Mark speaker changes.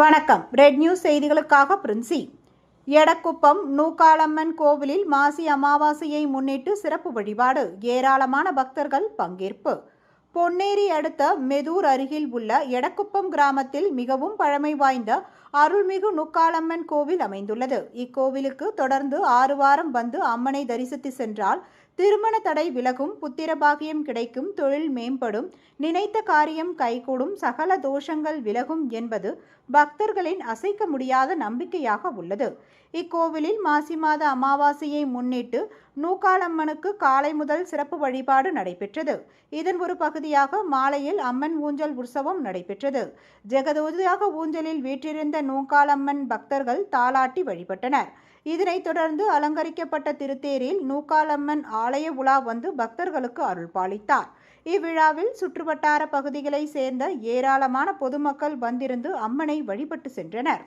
Speaker 1: வணக்கம். Red news செய்திகளுக்காக பிரின்சி. எடக்குப்பம் நூக்காளம்மன் கோவிலில் மாசி அமாவாசையை முன்னிட்டு சிறப்பு வழிபாடு. ஏராளமான பக்தர்கள் பங்கேற்பு. பொன்னேரி அடுத்த மெதூர் அருகில் உள்ள எடக்குப்பம் கிராமத்தில் மிகவும் பழமை வாய்ந்த அருள்மிகு நுக்காலம்மன் கோவில் அமைந்துள்ளது. இக்கோவிலுக்கு தொடர்ந்து ஆறு வாரம் வந்து அம்மனை தரிசித்து சென்றால் திருமண தடை விலகும் புத்திரபாகியம் கிடைக்கும் தொழில் மேம்படும் நினைத்த காரியம் கைகூடும் சகல தோஷங்கள் விலகும் என்பது பக்தர்களின் அசைக்க முடியாத நம்பிக்கையாக உள்ளது. இக்கோவிலில் மாசி மாத அமாவாசையை முன்னிட்டு நூக்காளம்மனுக்கு காலை முதல் சிறப்பு வழிபாடு நடைபெற்றது. இதன் ஒரு பகுதியாக மாலையில் அம்மன் ஊஞ்சல் உற்சவம் நடைபெற்றது. ஜெகதோதியாக ஊஞ்சலில் வீற்றிருந்த நூக்காலம்மன் பக்தர்கள் தாலாட்டி வழிபட்டனர். இதனைத் தொடர்ந்து அலங்கரிக்கப்பட்ட திருத்தேரில் நூக்காலம்மன் ஆலய உலா வந்து பக்தர்களுக்கு அருள் பாலித்தார் இவ்விழாவில் சுற்றுவட்டார பகுதிகளைச் சேர்ந்த ஏராளமான பொதுமக்கள் வந்திருந்து அம்மனை வழிபட்டு சென்றனர்.